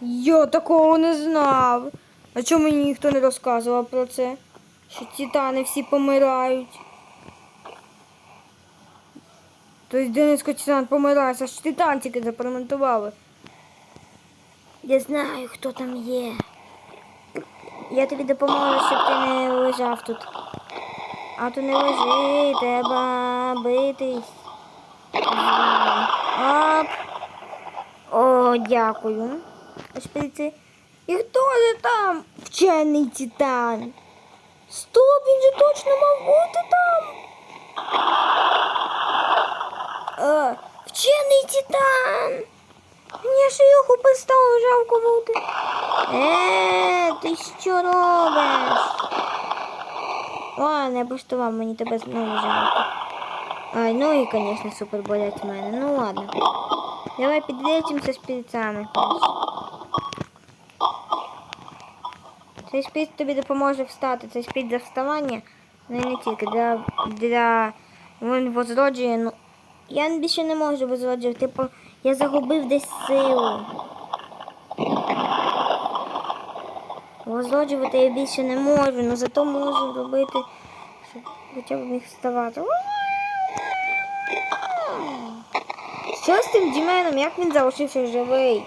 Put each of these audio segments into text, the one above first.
Я такого не знав. А чому мені ніхто не розказував про це? Що титани всі помирають. Тобто Дениска Титан помирає, аж титан тільки запроментували. Я знаю, хто там є. Я тобі допоможу, щоб ти не лежав тут. А то не лежи, треба битись. Оп. О, дякую. Шпиці. І хто же там? Вчений титан. Стоп, він же точно мав бути там. Е, вчений титан. Мені ж його поставив жалко бути. Е, ти що робиш? Ладно, я вам мені тебе знову жалко. Ай, ну і, звісно, супер болять в мене. Ну ладно. Давай підлечимося шприцами. Цей шприц тобі допоможе встати. Цей шприц для вставання, ну і не тільки для, для він возроджує. Ну, я більше не можу возроджувати. Типу, я загубив десь силу. Возроджувати я більше не можу, але зато можу робити, щоб хоча б міг вставати. Що з тим Діменом? Як він залишився живий?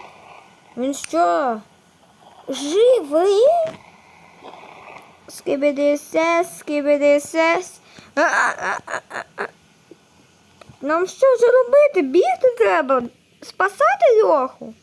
Він що? Живий? Скибидисес, скибидисес. Нам що ж робити? Бігти треба? Спасати Льоху?